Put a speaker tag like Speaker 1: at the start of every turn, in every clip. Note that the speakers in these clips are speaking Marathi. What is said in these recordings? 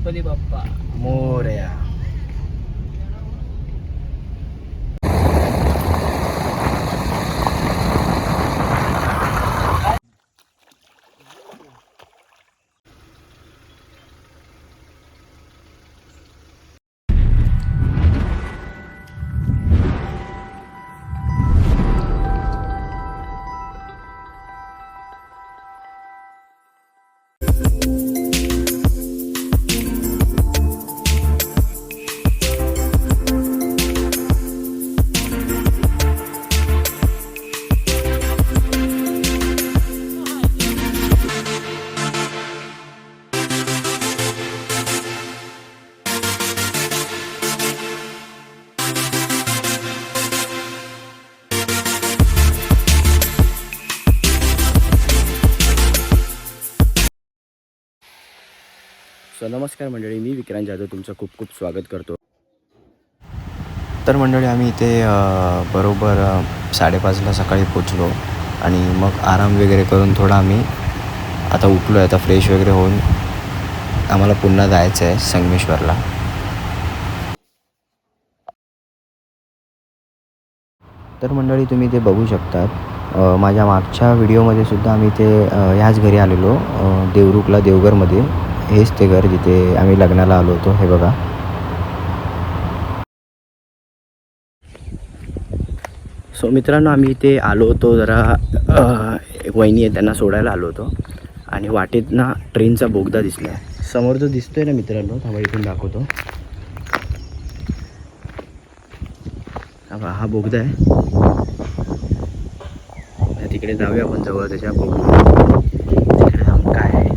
Speaker 1: गणपती बाप्पा
Speaker 2: मोरया नमस्कार मंडळी मी विक्रांत जाधव तुमचं खूप खूप स्वागत करतो. तर मंडळी आम्ही इथे बरोबर साडेपाचला सकाळी पोचलो आणि मग आराम वगैरे करून थोडा आम्ही आता उठलो आहे आता फ्रेश वगैरे होऊन आम्हाला पुन्हा जायचं आहे संगमेश्वरला. तर मंडळी तुम्ही ते बघू शकतात माझ्या मागच्या व्हिडिओमध्ये सुद्धा आम्ही ते ह्याच घरी आलेलो देवरुखला देवघरमध्ये हेच ते घर जिथे आम्ही लग्नाला आलो होतो हे बघा. सो मित्रांनो आम्ही इथे आलो होतो जरा एक वहिनी आहे त्यांना सोडायला आलो होतो. आणि वाटेत ना ट्रेनचा बोगदा दिसला समोर जो दिसतोय ना मित्रांनो? थांबा इथून दाखवतो. हा हा बोगदा आहे. तिकडे जाऊया आपण जवळ त्याच्या बोगदा तिकडे जाऊन काय आहे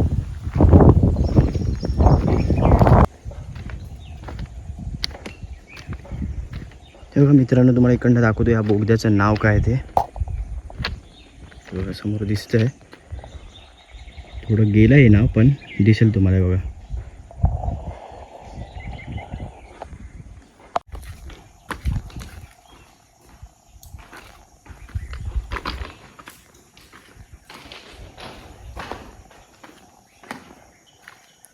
Speaker 2: हे बघा मित्रांनो तुम्हाला इकडनं दाखवतो. या बोगद्याचं नाव काय ते? बघा समोर दिसतंय. थोडं गेलं आहे नाव पण दिसेल तुम्हाला बघा.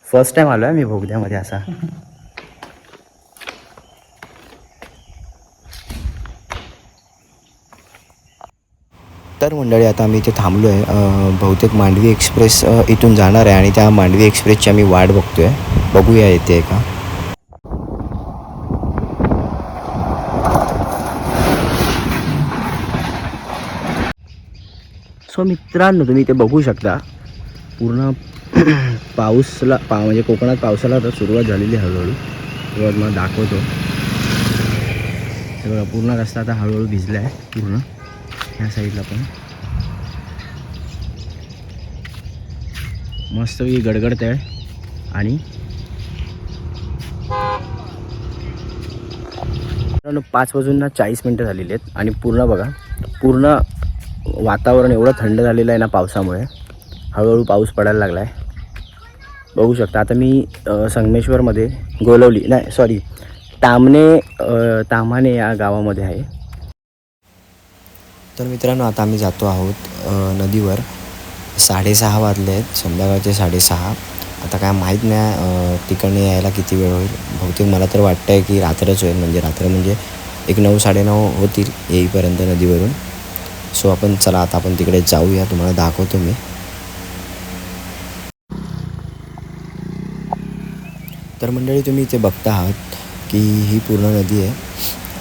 Speaker 2: फर्स्ट टाइम आलो आहे मी बोगद्यामध्ये असा. तर मंडळी आता आम्ही इथे थांबलो आहे बहुतेक मांडवी एक्सप्रेस इथून जाणार आहे आणि त्या मांडवी एक्सप्रेसची आम्ही वाट बघतो आहे बघूया येते का? सो मित्रांनो तुम्ही इथे बघू शकता पूर्ण पाऊसला पा म्हणजे कोकणात पावसाला आता सुरुवात झालेली आहे हळूहळू. सुरुवात मला दाखवतो. हे पूर्ण रस्ता आता हळूहळू भिजला आहे पूर्ण. ह्या साईडला पण. मस्त गडगडत आहे. आणि पाच वाजून ना चाळीस मिनटं झालेली आहेत. आणि पूर्ण बघा पूर्ण वातावरण एवढं थंड झालेलं आहे ना पावसामुळे. हळूहळू पाऊस पडायला लागला आहे बघू शकता आता मी संगमेश्वरमध्ये गोलवली नाही सॉरी तामणे तामाने या गावामध्ये आहे. तर मित्रांनो आता आम्ही जातो आहोत नदीवर. साडेसहा वाजले आहेत संध्याकाळचे साडेसहा. आता काय माहीत नाही अ, तिकडनं यायला किती वेळ होईल. बहुतेक मला तर वाटतं आहे की रात्रच होईल म्हणजे रात्र म्हणजे एक नऊ साडेनऊ होतील येईपर्यंत नदीवरून. सो आपण चला आता आपण तिकडे जाऊया तुम्हाला दाखवतो मी. तर मंडळी तुम्ही इथे बघता आहात की ही पूर्ण नदी आहे.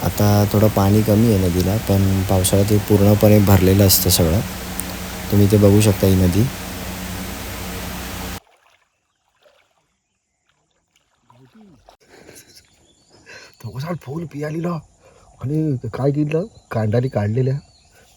Speaker 2: आता थोडं पाणी कमी आहे नदीला पण पावसाळ्यात हे पूर्णपणे भरलेलं असतं सगळं. तुम्ही इथे बघू शकता ही नदी.
Speaker 3: फुल पियालीला. आणि काय केलं? कांडारी काढलेल्या.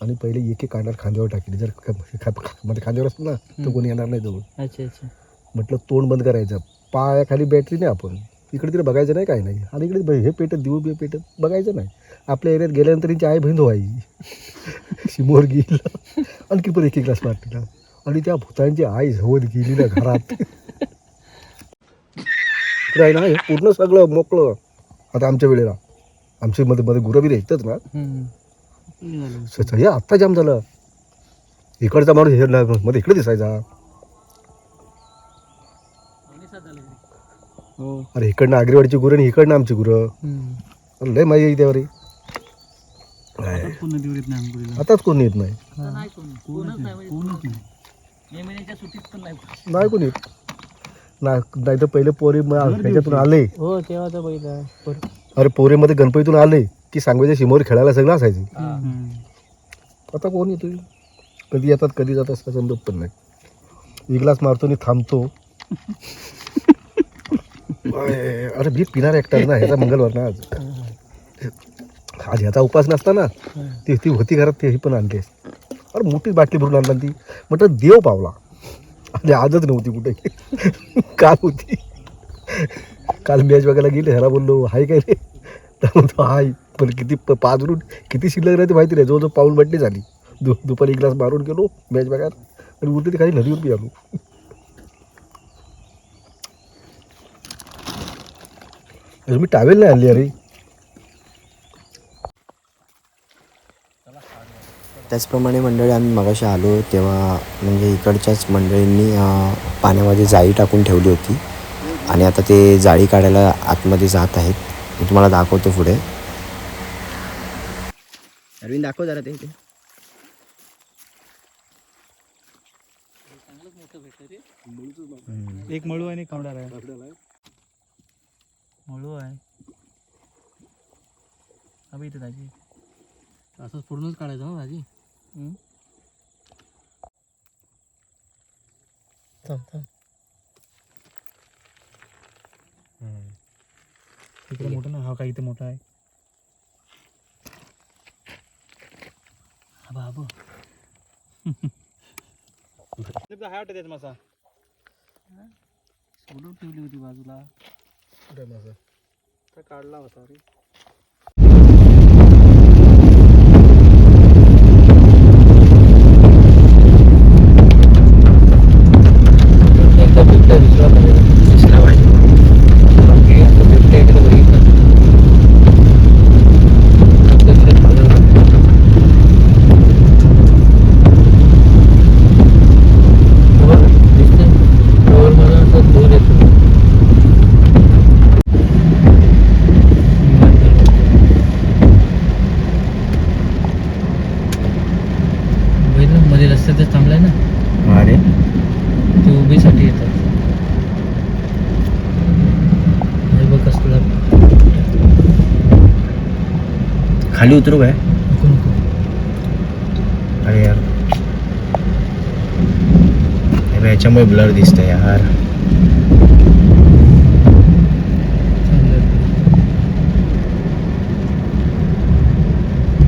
Speaker 3: आणि पहिले एक एक कांडार खांद्यावर टाकली. जर म्हणजे खांद्यावर असतं ना तर कोणी येणार नाही जवळ.
Speaker 1: अच्छा अच्छा.
Speaker 3: म्हटलं तोंड बंद करायचं. पायाखाली बॅटरी नाही आपण. इकडे तिकडे बघायचं नाही काही नाही. आणि इकडे हे पेटत दिवू बी पेटत बघायचं नाही. आपल्या एरियात गेल्यानंतर यांची आई बहीण धुवायची शिमोर गेला आणखी पण एक एक ग्लास पार्टीला आणि त्या भूतांची आई झवत गेली ना घरात. आहे ना हे पूर्ण सगळं मोकळं. आता आमच्या वेळेला. आमच्या मध्ये मध्ये गुरं बिरं येतच ना. हे आत्ता जाम झालं. इकडचा माणूस हे मध्ये इकडे दिसायचा. अरे इकडनं आगरीवाडीची गुरं आणि इकडनं आमची गुरं. अरे लय मजा येते अरे
Speaker 1: येत
Speaker 3: आताच कोण येत नाही.
Speaker 1: नाही
Speaker 3: कोण येत. ना नाही तर पहिले पोरे म- ह्याच्यातून आले.
Speaker 1: हो तेव्हा तर पहिला
Speaker 3: अरे पोरेमध्ये गणपतीतून आले की सांगवायच्या सीमोर खेळायला सगळं असायचे. आता कोण येतोय? कधी येतात कधी जातात असं समजत पण नाही. एक ग्लास मारतो आणि थांबतो. अरे मी पिणार एकटाच ना ह्याचा मंगळवार ना आज. आज ह्याचा उपास नसता ना. ती ती होती घरात ती पण आणलीस अरे मोठी बाटली भरून आणला ती. म्हटलं देव पावला. आणि आजच नव्हती कुठे. काल होती. काल मॅच बघायला गेले ह्याला बोललो हाय काय रे? तर म्हणतो हाय. पण किती प- पाच रुट किती शिल्लक राहते माहिती नाही. जवळजवळ पाऊल बटली झाली. दु दुपारी एक ग्लास मारून गेलो मॅच बघायला. आणि उरली ती खाली नदीवर बी आलो. अरे मी टावेल नाही आणली अरे.
Speaker 2: त्याचप्रमाणे मंडळी आम्ही मगाशी आलो तेव्हा म्हणजे इकडच्याच मंडळींनी पाण्यामध्ये जाळी टाकून ठेवली होती. आणि आता ते जाळी काढायला आतमध्ये जात आहेत. मी तुम्हाला दाखवतो पुढे. अरविंद दाखव जरा ते
Speaker 1: एक मळू आहे आणि कावडार आहे मळू आहे. अबे इथे दाजी. असंच पूर्णच काढायचं ना दाजी. थांब थांब. इकडे मोठं ना? हा का इथे मोठा आहे? हा बाबा हाय वाटत मासा सोडून ठेवली होती बाजूला. तर काढला होता रे एकदा बिबट्या दिसला पाहिजे
Speaker 2: दिसला पाहिजे
Speaker 1: बाकी आता बिबट्या इकडे बघितला फक्त तिथे पागल वर दिसते वर मला असं दूर येतो बघितलं मध्ये रस्त्यातच थांबलाय ना
Speaker 2: अरे
Speaker 1: ते उभीसाठी येतात हे बघ कसलं
Speaker 2: खाली उतरू काय? अरे यार. याच्यामुळे ब्लर दिसतंय यार.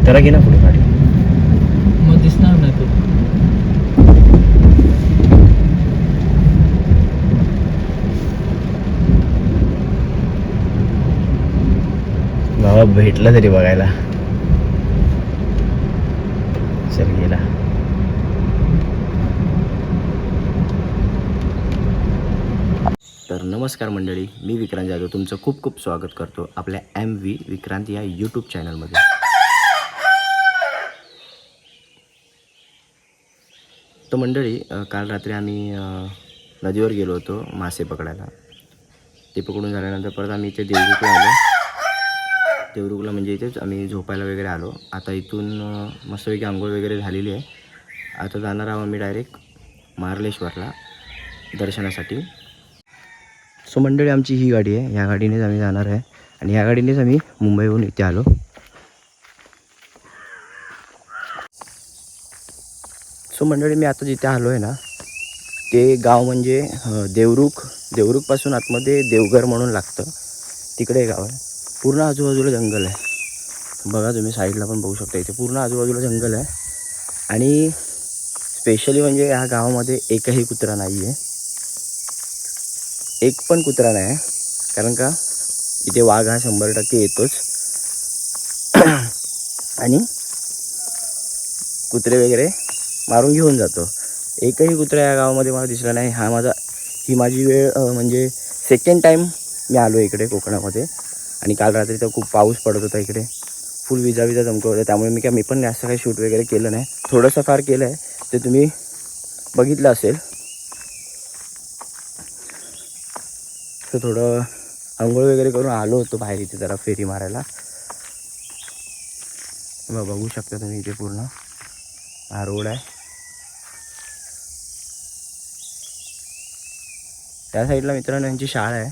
Speaker 2: त्याला घे ना पुढे गाडी
Speaker 1: मग दिसणार नाही तो.
Speaker 2: बाबा भेटला तरी बघायला. चल गेला तर नमस्कार मंडळी मी विक्रांत जाधव. तुमचं खूप खूप स्वागत करतो आपल्या एम व्ही विक्रांत या यूट्यूब चॅनलमध्ये तर मंडळी काल रात्री आम्ही नदीवर गेलो होतो मासे पकडायला. ते पकडून झाल्यानंतर परत आम्ही इथे देवरुखला आलो. देवरुखला म्हणजे इथेच आम्ही झोपायला वगैरे आलो. आता इथून मस्तपैकी आंघोळ वगैरे झालेली आहे. आता जाणार आहोत आम्ही डायरेक्ट मार्लेश्वरला दर्शनासाठी. सो मंडळी आमची ही गाडी आहे. ह्या गाडीनेच आम्ही जाणार आहे. आणि ह्या गाडीनेच आम्ही मुंबईहून इथे आलो. सो मंडळी मी आता जिथे आलो आहे ना ते गाव म्हणजे देवरुख. देवरुखपासून आतमध्ये देवघर म्हणून लागतं. तिकडे गाव आहे. पूर्ण आजूबाजूला जंगल आहे. बघा तुम्ही साईडला पण बघू शकता इथे पूर्ण आजूबाजूला जंगल आहे. आणि स्पेशली म्हणजे ह्या गावामध्ये एकही कुत्रा नाही आहे एक पण कुत्रा नाही आहे कारण का? इथे वाघ हा शंभर टक्के येतोच. आणि कुत्रे वगैरे मारून घेऊन जातो. एकही कुत्रा या गावामध्ये मला दिसला नाही. हा माझा ही माझी वेळ म्हणजे सेकंड टाईम मी आलो इकडे कोकणामध्ये. आणि काल रात्री तर खूप पाऊस पडत होता इकडे. फुल विजा विजा चमकत होत्या त्यामुळे मी काय मी पण जास्त काही शूट वगैरे केलं नाही. थोडंसं फार केलं आहे ते तुम्ही बघितलं असेल. तर थोडं आंघोळ वगैरे करून आलो होतो बाहेर इथे जरा फेरी मारायला. बघू शकता तुम्ही इथे पूर्ण. हा रोड आहे. त्या साईडला मित्रांनो यांची शाळा आहे.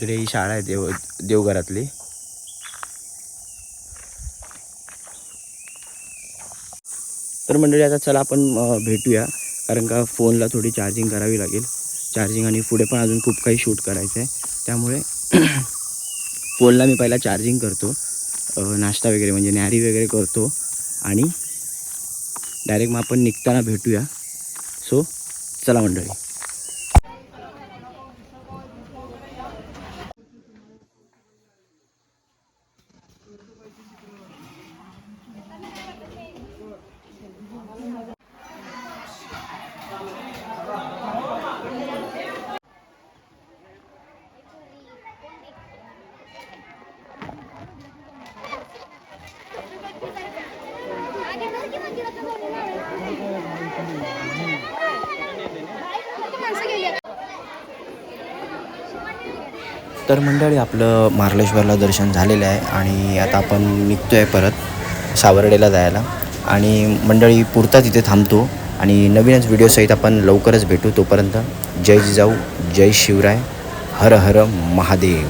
Speaker 2: इकडे ही शाळा आहे देव देवघरातली. तर मंडळी आता चला आपण भेटूया. कारण का फोनला थोडी चार्जिंग करावी लागेल. चार्जिंग आणि पुढे पण अजून खूप काही शूट करायचं आहे त्यामुळे फोनला मी पहिला चार्जिंग करतो. नाश्ता वगैरे म्हणजे न्यारी वगैरे करतो. आणि डायरेक्ट मग आपण निघताना भेटूया. सो चला मंडळी. तर मंडळी आपलं मार्लेश्वरला दर्शन झालेलं आहे आणि आता आपण निघतो आहे परत सावर्डेला जायला. आणि मंडळी पुरता तिथे थांबतो आणि नवीनच व्हिडिओसहित आपण लवकरच भेटू तोपर्यंत. जय जिजाऊ जय शिवराय हर हर महादेव.